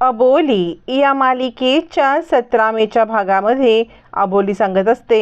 अबोली या मालिकेच्या सतरा मेच्या भागामध्ये अबोली सांगत असते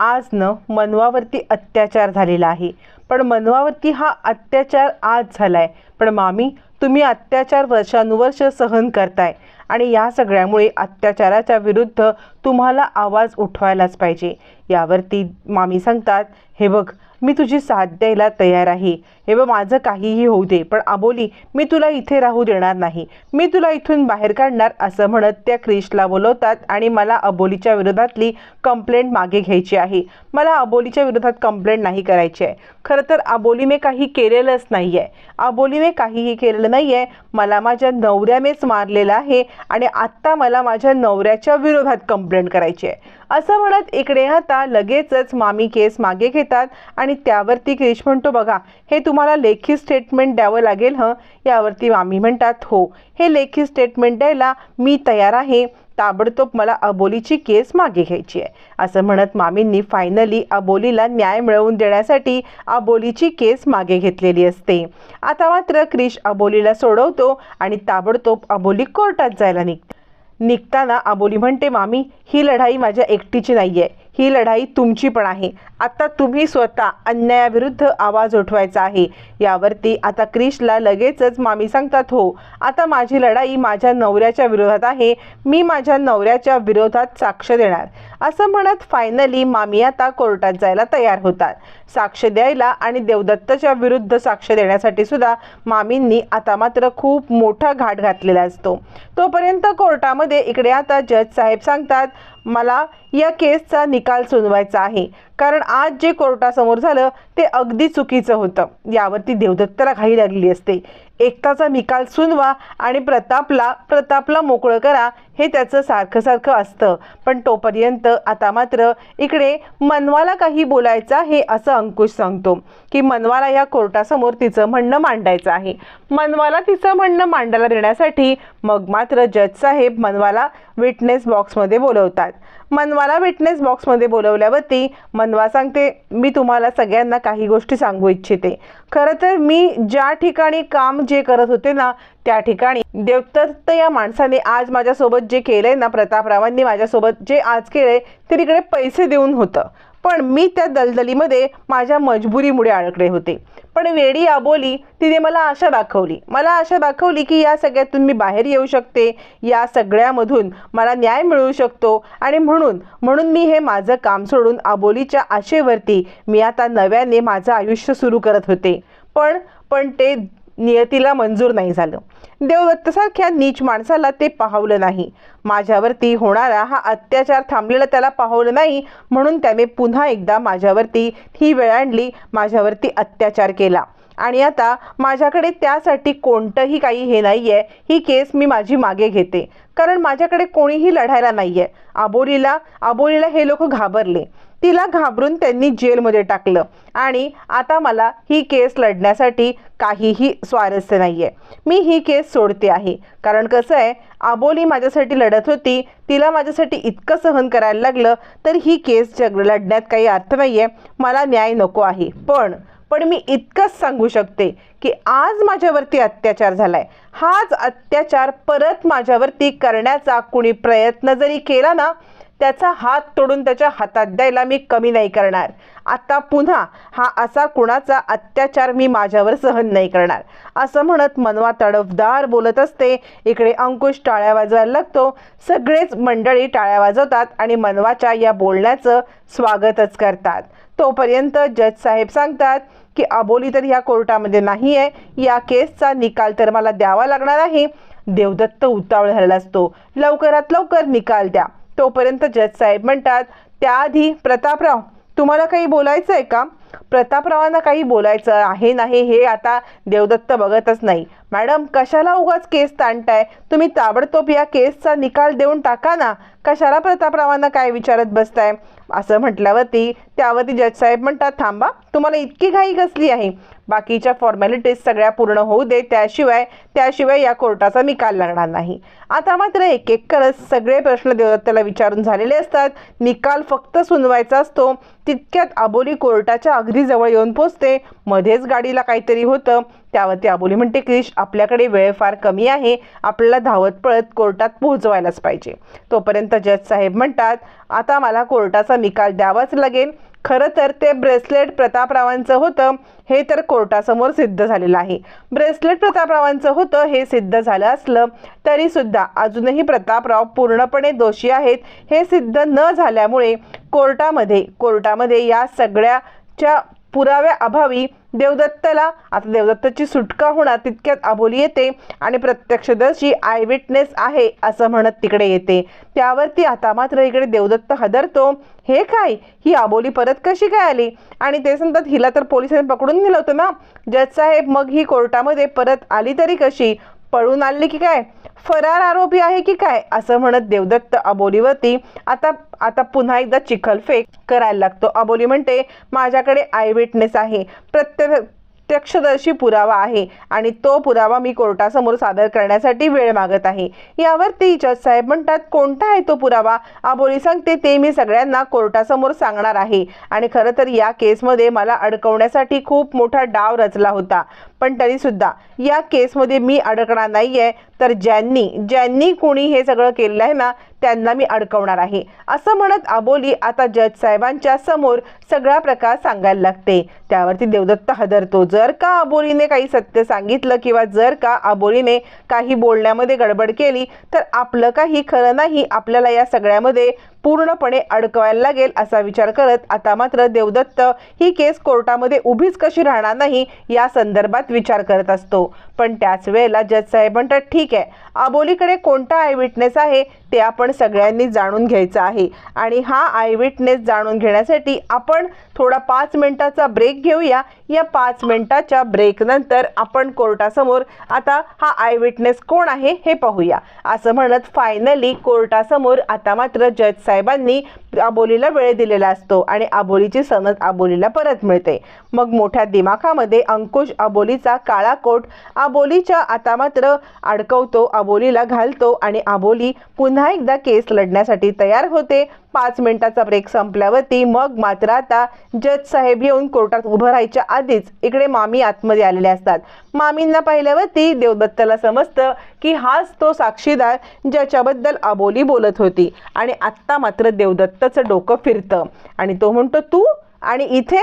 आज न मनवावरती अत्याचार झालेला आहे. पण मनवावरती हा अत्याचार आज झाला आहे पण मामी तुम्ही अत्याचार वर्षानुवर्ष सहन करताय आणि या सगळ्यामुळे अत्याचाराच्या विरुद्ध तुम्हाला आवाज उठवायलाच पाहिजे. यावरती मामी सांगतात हे बघ मी तुझी साथ द्यायला तयार आहे. हे बघ माझं काहीही होऊ दे पण आबोली मी तुला इथे राहू देणार नाही. मी तुला इथून बाहेर काढणार असं म्हणत त्या क्रिशला बोलवतात आणि मला अबोलीच्या विरोधातली कंप्लेंट मागे घ्यायची आहे. मला अबोलीच्या विरोधात कंप्लेंट नाही करायची आहे. खरं तर अबोलीने काही केलेलंच नाही आहे अबोलीने काहीही केलेलं नाही आहे मला माझ्या नवऱ्यानेच मारलेलं आहे आणि आत्ता मला माझ्या नवऱ्याच्या विरोधात कंप्लेंट करायची आहे. असं म्हणत इकडे आता लगेचच मामी केस मागे घेतात आणि त्यावरती क्रिश म्हणतो बघा हे तुम्हाला लेखी स्टेटमेंट द्यावं लागेल हं? यावरती मामी म्हणतात हो. हे लेखी स्टेटमेंट द्यायला मी तयार आहे. ताबडतोब मला अबोलीची केस मागे घ्यायची आहे. असं म्हणत मामींनी फायनली अबोलीला न्याय मिळवून देण्यासाठी अबोलीची केस मागे घेतलेली असते. आता मात्र क्रिश अबोलीला सोडवतो आणि ताबडतोब अबोली कोर्टात जायला निघते निघताना अबोली म्हणते मामी ही लढाई माझ्या एकटीची नाही आहे ही लढाई तुमची पण आहे. आता तुम्ही स्वतः अन्यायाविरुद्ध आवाज उठवायचा आहे. यावरती आता क्रिशला लगेचच मामी सांगतात हो आता माझी लढाई माझ्या नवऱ्याच्या विरोधात आहे. मी माझ्या नवऱ्याच्या विरोधात साक्ष देणार. असं म्हणत फायनली मामी आता कोर्टात जायला तयार होतात. साक्ष द्यायला आणि देवदत्तच्या विरुद्ध साक्ष देण्यासाठी सुद्धा मामींनी आता मात्र खूप मोठा घाट घातलेला असतो. तोपर्यंत कोर्टामध्ये इकडे आता जज साहेब सांगतात मला या केसचा निकाल सुनवायचा आहे. कारण आज जे कोर्टासमोर झालं ते अगदी चुकीचं होतं. यावरती देवदत्ताला घाई लागलेली असते. एकताचा निकाल सुनवा आणि प्रतापला प्रतापला मोकळं करा हे त्याचं सारखं सारखं असतं. पण तोपर्यंत आता मात्र इकडे मनवाला काही बोलायचं आहे असं अंकुश सांगतो की मनवाला या कोर्टासमोर तिचं म्हणणं मांडायचं आहे. मनवाला तिचं म्हणणं मांडायला देण्यासाठी मग मात्र जज साहेब मनवाला विटनेस बॉक्समध्ये बोलवतात. मनवाला विटनेस बॉक्समध्ये बोलवल्यावरती मनवा सांगते मी तुम्हाला सगळ्यांना काही गोष्टी सांगू इच्छिते. खरं तर मी ज्या ठिकाणी काम जे करत होते ना त्या ठिकाणी. देवदत्त या माणसाने आज माझ्यासोबत जे केलंय ना प्रतापरावांनी माझ्यासोबत जे आज केलंय ते तिकडे पैसे देऊन होतं. पण मी त्या दलदलीमध्ये माझ्या मजबुरीमुळे अडकले होते. पण वेडी आबोली तिने मला आशा दाखवली. मला आशा दाखवली की या सगळ्यातून मी बाहेर येऊ शकते. या सगळ्यामधून मला न्याय मिळू शकतो. आणि म्हणून म्हणून मी हे माझं काम सोडून आबोलीच्या आशेवरती मी आता नव्याने माझं आयुष्य सुरू करत होते. पण पण ते नियतीला मंजूर नाही झालं. देवदत्तसारख्या नीच माणसाला ते पाहवलं नाही. माझ्यावरती होणारा हा अत्याचार थांबलेला त्याला पाहवलं नाही म्हणून त्याने पुन्हा एकदा माझ्यावरती ही वेळ आणली माझ्यावरती अत्याचार केला. आणि आता माझ्याकडे त्यासाठी कोणतंही काही हे नाही आहे ही केस मी माझी मागे घेते. कारण माझ्याकडे कोणीही लढायला नाही आहे आबोलीला आबोलीला हे लोक घाबरले. तिला घाबरून त्यांनी जेलमध्ये टाकलं. आणि आता मला ही केस लढण्यासाठी काहीही स्वारस्य नाही आहे मी ही केस सोडते आहे. कारण कसं आहे आबोली माझ्यासाठी लढत होती. तिला माझ्यासाठी इतकं सहन करायला लागलं तर ही केस जग लढण्यात काही अर्थ नाही आहे मला न्याय नको आहे. पण पण मी इतकंच सांगू शकते की आज माझ्यावरती अत्याचार झाला आहे हाच अत्याचार परत माझ्यावरती करण्याचा कुणी प्रयत्न जरी केला ना त्याचा हात तोडून त्याच्या हातात द्यायला मी कमी नाही करणार. आता पुन्हा हा असा कुणाचा अत्याचार मी माझ्यावर सहन नाही करणार. असं म्हणत मनवा तडफदार बोलत असते. इकडे अंकुश टाळ्या वाजवायला लागतो. सगळेच मंडळी टाळ्या वाजवतात आणि मनवाच्या या बोलण्याचं स्वागतच करतात. तोपर्यंत जज साहेब सांगतात की अबोली तर ह्या कोर्टामध्ये नाही आहे या केसचा निकाल तर मला द्यावा लागणार आहे. देवदत्त उतावळ झालेला असतो. लवकरात लवकर निकाल द्या. तोपर्यंत जज साहेब म्हणतात त्याआधी प्रतापराव तुम्हाला काही बोलायचं आहे का? प्रतापरावांना काही बोलायचं आहे नाही हे आता देवदत्त बघतच नाही. मॅडम कशाला उगाच केस ताणताय? तुम्ही ताबडतोब या केसचा निकाल देऊन टाका ना. कशाला प्रतापरावांना काय विचारत बसताय? असं म्हटल्यावरती त्यावरती जज साहेब म्हणतात थांबा तुम्हाला इतकी घाई कसली आहे? बाकीच्या फॉर्मॅलिटीज सगळ्या पूर्ण होऊ दे त्याशिवाय त्याशिवाय या कोर्टाचा निकाल लागणार नाही. आता मात्र एक एक करत सगळे प्रश्न देवदत्ताला विचारून झालेले असतात. निकाल फक्त सुनवायचा असतो. तितक्यात आबोली कोर्टाच्या अगदी जवळ येऊन पोचते. मध्येच गाडीला काहीतरी होतं. त्यावरती अबोली म्हणते क्रिश आपल्याकडे वेळ फार कमी आहे आपल्याला धावत पळत कोर्टात पोहोचवायलाच पाहिजे. तोपर्यंत जज साहेब म्हणतात आता मला कोर्टाचा निकाल द्यावाच लागेल. खरं तर ते ब्रेसलेट प्रतापरावांचं होतं हे तर कोर्टासमोर सिद्ध झालेलं आहे. ब्रेसलेट प्रतापरावांचं होतं हे सिद्ध झालं असलं तरीसुद्धा अजूनही प्रतापराव पूर्णपणे दोषी आहेत हे सिद्ध न झाल्यामुळे कोर्टामध्ये कोर्टामध्ये या सगळ्याच्या पुराव्याअभावी देवदत्तला आता देवदत्ताची सुटका होणार तितक्यात अबोली येते आणि प्रत्यक्षदर्शी आय विटनेस आहे असं म्हणत तिकडे येते. त्यावरती आता मात्र इकडे देवदत्त हदरतो. हे काय? ही अबोली परत कशी काय आली? आणि ते सांगतात हिला तर पोलिसांनी पकडून नेलं होतं ना. जज साहेब मग ही कोर्टामध्ये परत आली तरी कशी? पळून आणली की काय? फरार आरोपी आहे की काय? असं म्हणत देवदत्त अबोलीवरती आता आता पुन्हा एकदा चिखलफेक करायला लागतो. अबोली म्हणते माझ्याकडे आय विटनेस आहे. प्रत्येक प्रत्यक्षदर्शी पुरावा आहे आणि तो पुरावा मी कोर्टासमोर सादर करण्यासाठी वेळ मागत आहे. यावरती जज साहेब म्हणतात कोणता आहे तो पुरावा? आबोली सांगते ते मी सगळ्यांना कोर्टासमोर सांगणार आहे. आणि खरं तर या केसमध्ये मला अडकवण्यासाठी खूप मोठा डाव रचला होता. पण तरीसुद्धा या केसमध्ये मी अडकणार नाही आहे तर ज्यांनी ज्यांनी कोणी हे सगळं केलेलं आहे ना त्यांना मी अडकवणार आहे. असं म्हणत आबोली आता जज साहेबांच्या समोर सगळा प्रकार सांगायला लागते. त्यावरती देवदत्त हदरतो. जर का आबोलीने काही सत्य सांगितलं किंवा जर का आबोलीने काही बोलण्यामध्ये गडबड केली तर आपलं काही खरं नाही. आपल्याला या सगळ्यामध्ये पूर्णपणे अडकवायला लागेल असा विचार करत आता मात्र देवदत्त ही केस कोर्टामध्ये उभीच कशी राहणार नाही या संदर्भात विचार करत असतो. पण त्याच वेळेला जज साहेब म्हणतात ठीक आहे. आबोलीकडे कोणता आय विटनेस आहे? ते आपण सगळ्यांनी जाणून घ्यायचं आहे. आणि हा आय विटनेस जाणून घेण्यासाठी आपण थोडा पाच मिनिटाचा ब्रेक घेऊया. या पाच मिनिटाच्या ब्रेकनंतर आपण कोर्टासमोर आता हा आय विटनेस कोण आहे हे पाहूया. असं म्हणत फायनली कोर्टासमोर आता मात्र जज साहेबांनी आबोलीला वेळ दिलेला असतो आणि आबोलीची सनद आबोलीला परत मिळते. मग मोठ्या दिमाखामध्ये अंकुश आबोलीचा काळा कोट आबोलीच्या आता मात्र अडकवतो आबोलीला घालतो आणि आबोली पुन्हा एकदा केस लढण्यासाठी तयार होते. पाच मिनिटाचा ब्रेक संपल्यावरती मग मात्र आता जज साहेब येऊन कोर्टात उभं राहायच्या आधीच इकडे मामी आतमध्ये आलेले असतात. मामींना पाहिल्यावरती देवदत्ताला समजतं की हाच तो साक्षीदार ज्याच्याबद्दल अबोली बोलत होती आणि आत्ता मात्र देवदत्तचं डोकं फिरतं. आणि तो म्हणतो तू आणि इथे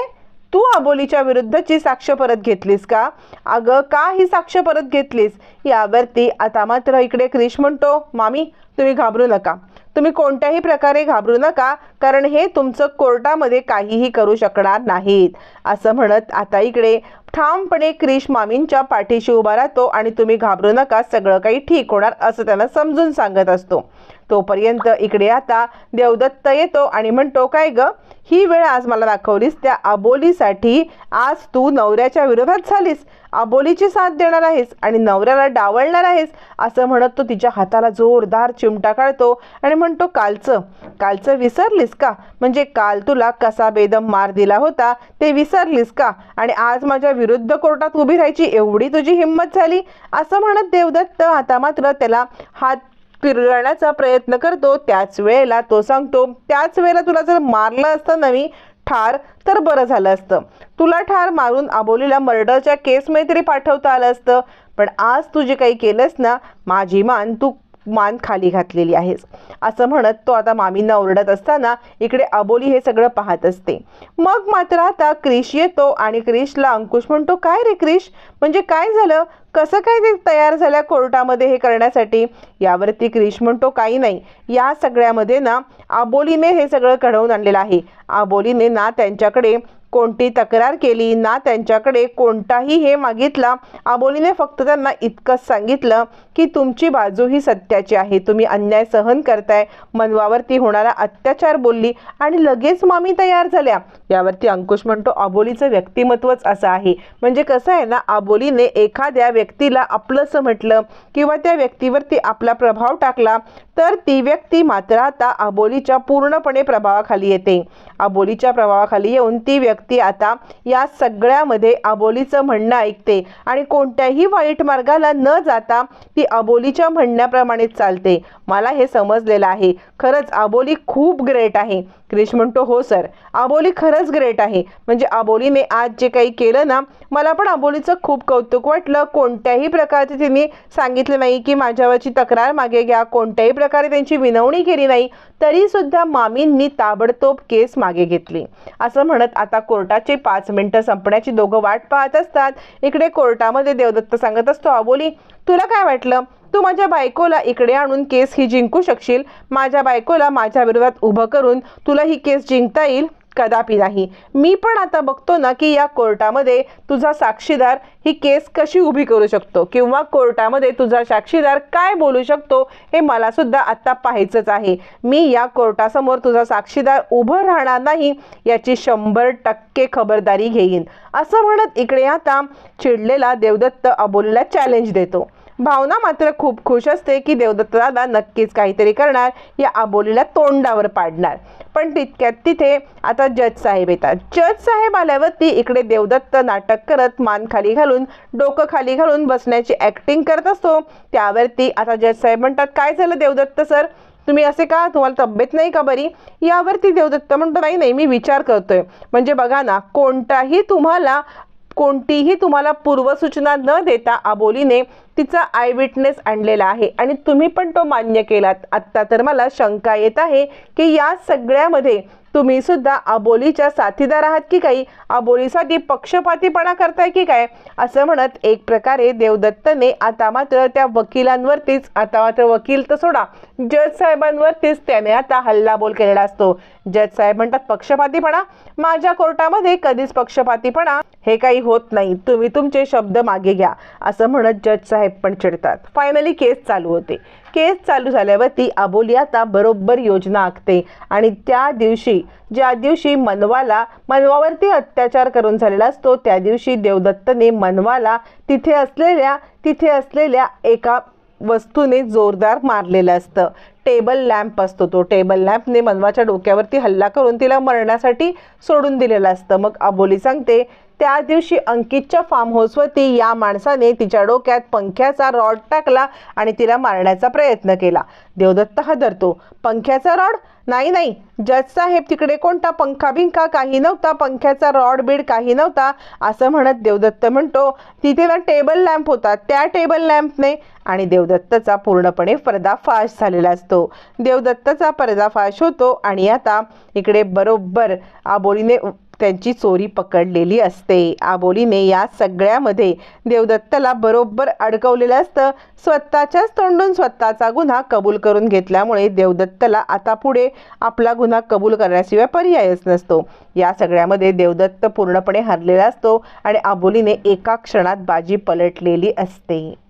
तू अबोलीच्या विरुद्धची साक्ष परत घेतलीस का? अगं का ही साक्ष परत घेतलीस? यावरती आता मात्र इकडे क्रिश म्हणतो मामी तुम्ही घाबरू नका. तुम्ही कोणत्याही प्रकारे घाबरू नका कारण हे तुमचं कोर्टामध्ये काहीही करू शकणार नाहीत. असं म्हणत आता इकडे ठामपणे क्रिश मामींच्या पाठीशी उभा राहतो आणि तुम्ही घाबरू नका सगळं काही ठीक होणार असं त्यांना समजून सांगत असतो. तोपर्यंत इकडे आता देवदत्त येतो आणि म्हणतो काय ग? ही वेळ आज मला दाखवलीस त्या अबोलीसाठी आज तू नवऱ्याच्या विरोधात झालीस. अबोलीची साथ देणार आहेस आणि नवऱ्याला डावलणार आहेस. असं म्हणत तो तिच्या हाताला जोरदार चिमटा काढतो आणि म्हणतो कालचं कालचं विसरलीस का? म्हणजे काल तुला कसा बेदम मार दिला होता ते विसरलीस का? आणि आज माझ्या विरुद्ध कोर्टात उभी राहायची एवढी तुझी हिंमत झाली? असं म्हणत देवदत्त आता मात्र त्याला हात पिरगळण्याचा प्रयत्न करतो त्याच वेळेला तो सांगतो त्याच वेळेला तुला जर मारलं असतं नवी ठार तर बरं झालं असतं. तुला ठार मारून आबोलीला मर्डरच्या केसमध्ये तरी पाठवता आलं असतं. पण आज तू जे काही केलंस ना माझी मान तू मान खाली घातलेली आहेस. असं म्हणत तो आता मामींना ओरडत असताना इकडे अबोली हे सगळं पाहत असते. मग मात्र आता क्रिश येतो आणि क्रिशला अंकुश म्हणतो काय रे क्रिश? म्हणजे काय झालं? कसं काय ते तयार झाल्या कोर्टामध्ये हे करण्यासाठी? यावरती क्रिश म्हणतो काही नाही. या सगळ्यामध्ये ना आबोलीने हे सगळं घडवून आणलेलं आहे. आबोलीने ना त्यांच्याकडे कोणती तक्रार केली ना त्यांच्याकडे कोणताही हे मागितला. आबोलीने फक्त त्यांना इतकंच सांगितलं की तुमची बाजू ही सत्याची आहे. तुम्ही अन्याय सहन करताय. मनवावरती होणारा अत्याचार बोलली आणि लगेच मामी तयार झाल्या. यावरती अंकुश म्हणतो आबोलीचं व्यक्तिमत्वच असं आहे. म्हणजे कसं आहे ना आबोलीने एखाद्या व्यक्तीला आपलंसं म्हटलं किंवा त्या व्यक्तीवरती आपला प्रभाव टाकला तर ती व्यक्ती मात्र आता आबोलीच्या पूर्णपणे प्रभावाखाली येते. आबोलीच्या प्रभावाखाली येऊन ती व्यक्ती आता या सगळ्यामध्ये आबोलीचं म्हणणं ऐकते आणि कोणत्याही वाईट मार्गाला न जाता ती अबोलीच्या म्हणण्याप्रमाणे चालते. मला हे समजलेलं आहे. खरंच अबोली खूप ग्रेट आहे. क्रिश म्हणतो हो सर. आबोली खरंच ग्रेट आहे. म्हणजे आबोलीने आज जे काही केलं ना मला पण आबोलीचं खूप कौतुक वाटलं. कोणत्याही प्रकारचे तिने सांगितलं नाही की माझ्यावरची तक्रार मागे घ्या. कोणत्याही प्रकारे त्यांची विनवणी केली नाही. तरीसुद्धा मामींनी ताबडतोब केस मागे घेतली. असं म्हणत आता कोर्टाची पाच मिनटं संपण्याची दोघं वाट पाहत असतात. इकडे कोर्टामध्ये देवदत्त सांगत असतो आबोली तुला काय वाटलं? तू माझ्या बायकोला इकडे आणून केस ही जिंकू शकशील. माझ्या बायकोला माझ्या विरोधात उभं करून तुला ही केस जिंकता येईल? कदापि नाही. मी पण आता बघतो ना की या कोर्टामध्ये तुझा साक्षीदार ही केस कशी उभी करू शकतो? किंवा कोर्टामध्ये तुझा साक्षीदार काय बोलू शकतो? हे मला सुद्धा आता पाहायचंच आहे. मी या कोर्टासमोर तुझा साक्षीदार उभं राहणार नाही याची शंभर टक्के खबरदारी घेईन. असं म्हणत इकडे आता चिडलेला देवदत्त अबोलीला चॅलेंज देतो. भावना मात्र खूप खुश असते की देवदत्त दादा नक्कीच काहीतरी करणार या आबोलीला तोंडावर पाडणार. पण तितक्यात तिथे आता जज साहेब येतात. जज साहेब आल्यावरती इकडे देवदत्त नाटक करत मान खाली घालून डोकं खाली घालून बसण्याची ॲक्टिंग करत असतो. त्यावरती आता जज साहेब म्हणतात काय झालं देवदत्त सर? तुम्ही असे का? तुम्हाला तब्येत नाही का बरी? यावरती देवदत्त म्हणतो नाही नाही मी विचार करतोय. म्हणजे बघा ना कोणताही तुम्हाला कोणतीही तुम्हाला पूर्वसूचना न देता आबोलीने तिचा आय विटनेस आणलेला आहे. आणि तुम्ही पण तो मान्य केलात. आत्ता तर मला शंका येत आहे की या सगळ्यामध्ये तुम्ही सुद्धा अबोलीच्या साथीदार आहात की काही? अबोलीसाठी पक्षपातीपणा करताय की काय? असं म्हणत एक प्रकारे देवदत्तने आता मात्र त्या वकिलांवरतीच आता मात्र वकील तर सोडा जज साहेबांवरतीच त्याने आता हल्लाबोल केलेला असतो. जज साहेब म्हणतात पक्षपातीपणा? माझ्या कोर्टामध्ये कधीच पक्षपातीपणा हे काही होत नाही. तुम्ही तुमचे शब्द मागे घ्या. असं म्हणत जज साहेब पण चिडतात. फायनली केस चालू होते. केस चालू झाल्यावरती आबोली आता बरोबर योजना आखते. आणि त्या दिवशी ज्या दिवशी मनवाला मनवावरती अत्याचार करून झालेला असतो त्या दिवशी देवदत्तने मनवाला तिथे असलेल्या तिथे असलेल्या एका वस्तूने जोरदार मारलेलं असतं. टेबल लॅम्प असतो तो. टेबल लॅम्पने मनवाच्या डोक्यावरती हल्ला करून तिला मरण्यासाठी सोडून दिलेलं असतं. मग आबोली सांगते त्या दिवशी अंकितच्या फार्म हाऊसवरती या माणसाने तिच्या डोक्यात पंख्याचा रॉड टाकला आणि तिला मारण्याचा प्रयत्न केला. देवदत्त हादरतो. पंख्याचा रॉड नाही नाही. जज साहेब तिकडे कोणता पंखा बिंखा? काही नव्हता. पंख्याचा रॉड बीड काही नव्हता. असं म्हणत देवदत्त म्हणतो तिथे ना टेबल लॅम्प होता. त्या टेबल लॅम्पने आणि देवदत्तचा पूर्णपणे पर्दाफाश झालेला असतो. देवदत्तचा पर्दाफाश होतो आणि आता इकडे बरोबर आबोलीने त्यांची चोरी पकडलेली असते. आबोलीने या सगळ्यामध्ये देवदत्तला बरोबर अडकवलेलं असतं. स्वतःच्याच तोंडून स्वतःचा गुन्हा कबूल करून घेतल्यामुळे देवदत्तला आता पुढे आपला गुन्हा कबूल करण्याशिवाय पर्यायच नसतो. या सगळ्यामध्ये देवदत्त पूर्णपणे हरलेला असतो आणि आबोलीने एका क्षणात बाजी पलटलेली असते.